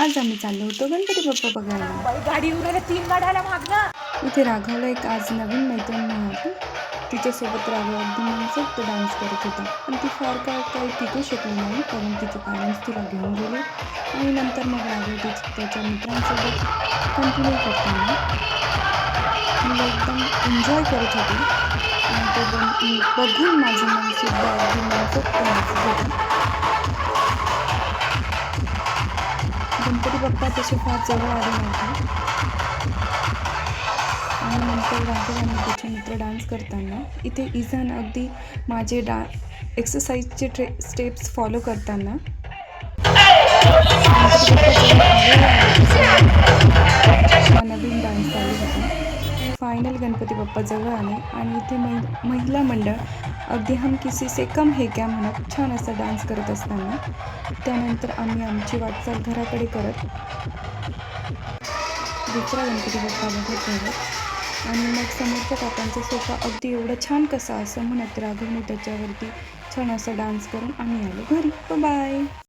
आज आम्ही चाललो होतो गणपती बाप्पा बघायला. गाडी उरायला तीन गाड्याला माग ना इथे राघवला एक आज नवीन मैत्रीण मिळाली. तिच्यासोबत राघव अगदी मनसोक्त डान्स करत होता. पण ती फार काळ काही टिकू शकली नाही कारण तिचे पॅरेंट्स तिला घेऊन गेले. आणि नंतर मग राघव ती त्याच्या मित्रांसोबत कंटिन्यू करताना मुलं एकदम एन्जॉय करत होती. आणि ते बघून माझं मनसुद्धा अगदी मनसोक्त नाचत होतं. गणपती बाप्पा तसे फार जवळ आले नव्हते. आणि नंतर राघव आणि त्याचे मित्र डान्स करताना इथे इझान अगदी माझे डा एक्सरसाइजचे ट्रे स्टेप्स फॉलो करताना नवीन डान्स फायनल गणपती बाप्पा जवळ आले आणि इथे महि महिला मंडळ अगदी हम किसी से कम हे क्या म्हणत छान असा डान्स करत असताना. त्यानंतर आम्ही आमची वाटचाल घराकडे करत दुसरा गणपती बाप्पामध्ये बघत आणि मग समोरच्या काकांचा सोफा अगदी एवढं छान कसा असं म्हणत राघवने त्याच्यावरती छान असा डान्स करून आम्ही आलो घरी. बाय